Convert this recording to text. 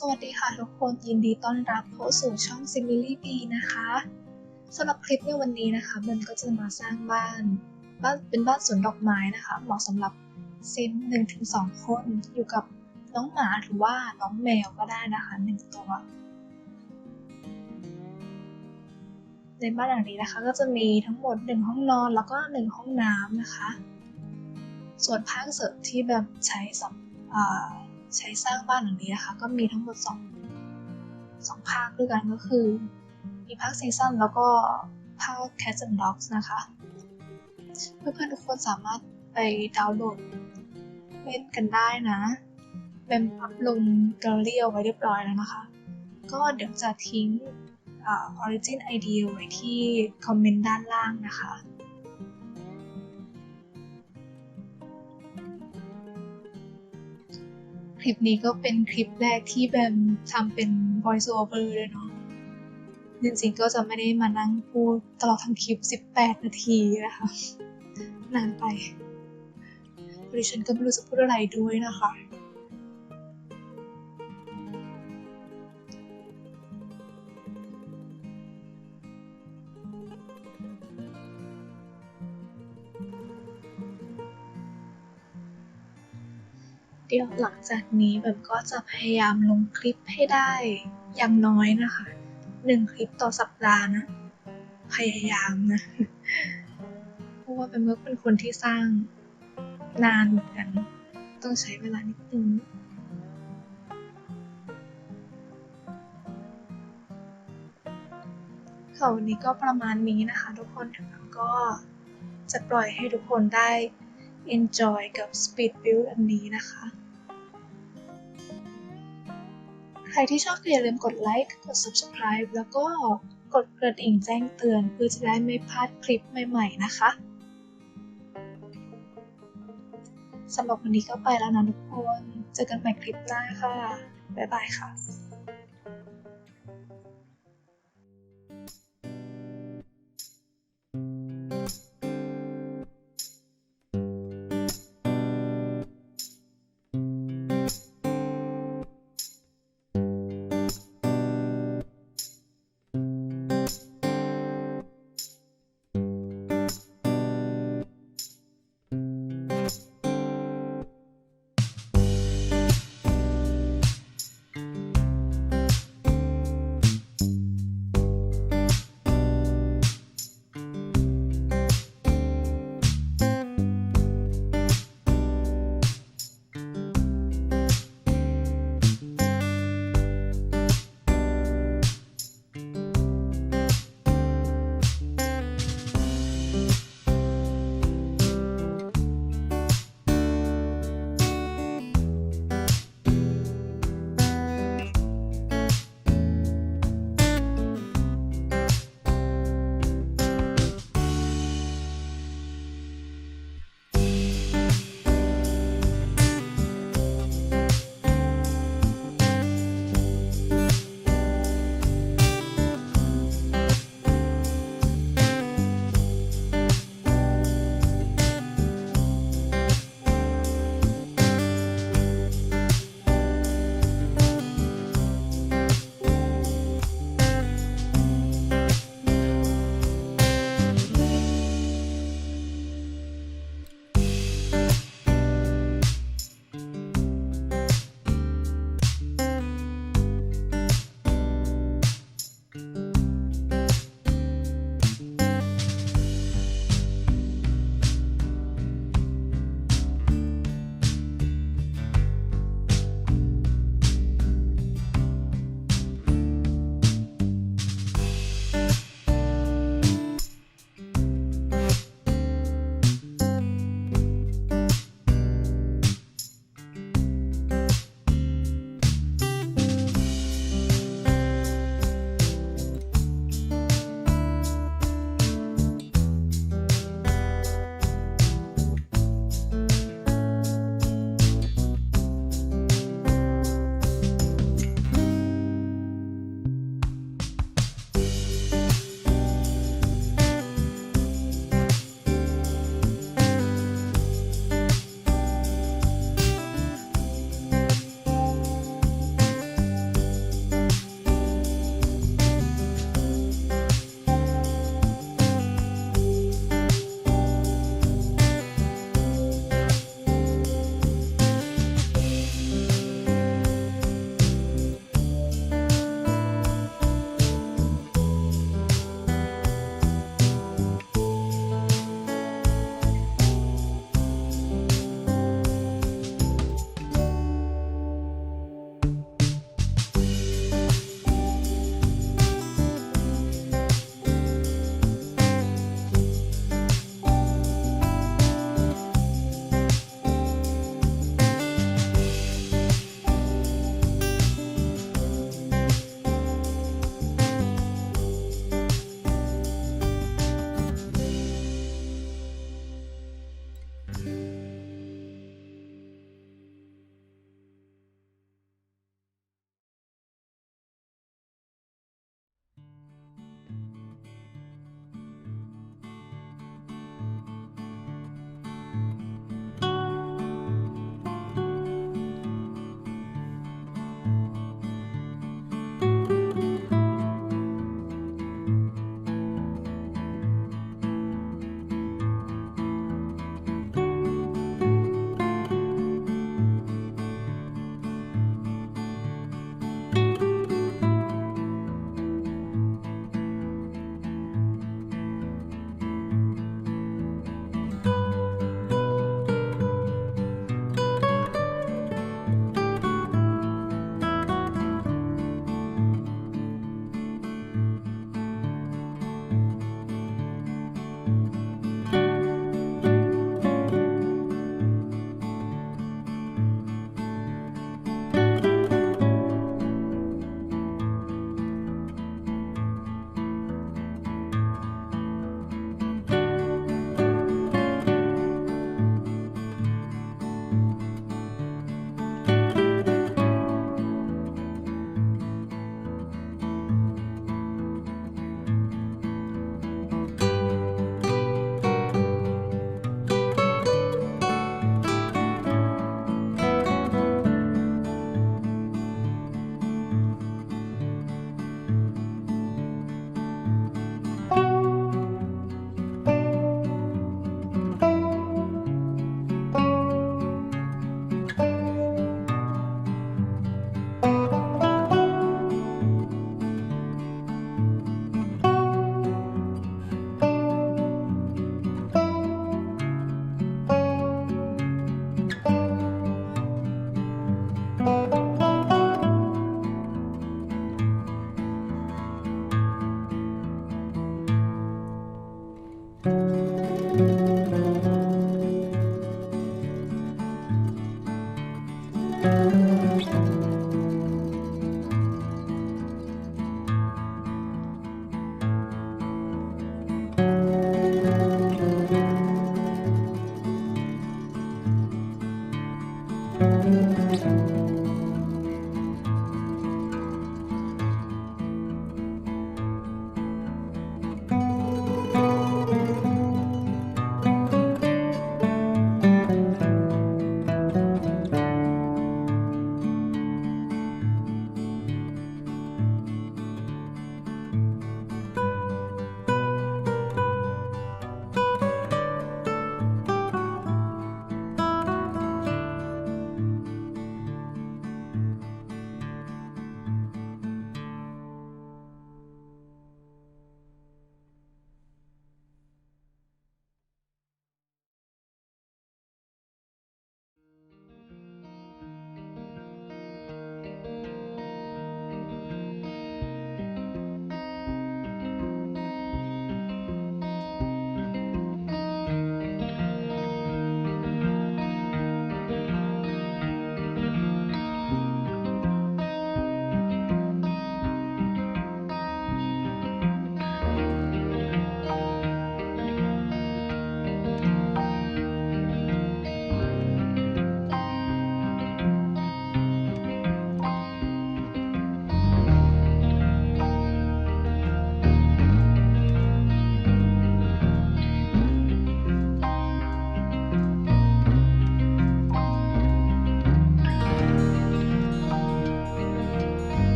สวัสดีค่ะทุกคนยินดีต้อนรับเข้าสู่ช่อง s i m i l y B นะคะสำหรับคลิปในวันนี้นะคะมันก็จะมาสร้างบ้านบ้านเป็นบ้านสวนดอกไม้นะคะเหมาะสำหรับซิมหนึ่งถึงสองคนอยู่กับน้องหมาหรือว่าน้องแมวก็ได้นะคะหนึ่งตัวในบ้านหลังนี้นะคะก็จะมีทั้งหมดหนึ่งห้องนอนแล้วก็หนึ่งห้องน้ำนะคะ ส่วนภาคเสริมที่แบบใช้สำอ่า ใช้สร้างบ้านหลังนี้นะคะ ก็มีทั้งหมดสองสองภาคด้วยกันก็คือ มีภาคซีซั่นแล้วก็ภาค Cats and Dogs นะคะ เพื่อนๆทุกคนสามารถไปดาวน์โหลดเล่นกันได้นะเป็นอัพลงแกลเลอรี่เอาไว้เรียบร้อยแล้วนะคะ ก็เดี๋ยวจะทิ้งอ่า Origin ID ไว้ที่คอมเมนต์ด้านล่างนะคะ ลิปนี้ก็เป็นคลิปแรกที่แบมทำเป็น voice over เลยเนาะจริงๆก็จะไม่ได้มานั่งพูดตลอดทั้งคลิป 18 นาทีนะคะ นานไปดิฉันก็ไม่รู้จะพูดอะไรด้วยนะคะ เดี๋ยวหลังจากนี้แบบก็จะพยายามลงคลิปให้ได้อย่างน้อยนะคะหนึ่งคลิปต่อสัปดาห์นะ พยายามนะ เพราะว่าเป็นก็เป็นคนที่สร้างนานเหมือนกัน ต้องใช้เวลานิดนึงค่ะวันนี้ก็ประมาณนี้นะคะทุกคนแล้วก็จะปล่อยให้ทุกคนได้ enjoy กับ speed build อันนี้นะคะ ใครที่ชอบก็อย่าลืมกดไลค์ กด subscribe แล้วก็กดกระดิ่งแจ้งเตือน เพื่อจะได้ไม่พลาดคลิปใหม่ๆนะคะสำหรับวันนี้ก็ไปแล้วนะทุกคน เจอกันใหม่คลิปหน้าค่ะ บ๊ายบายค่ะ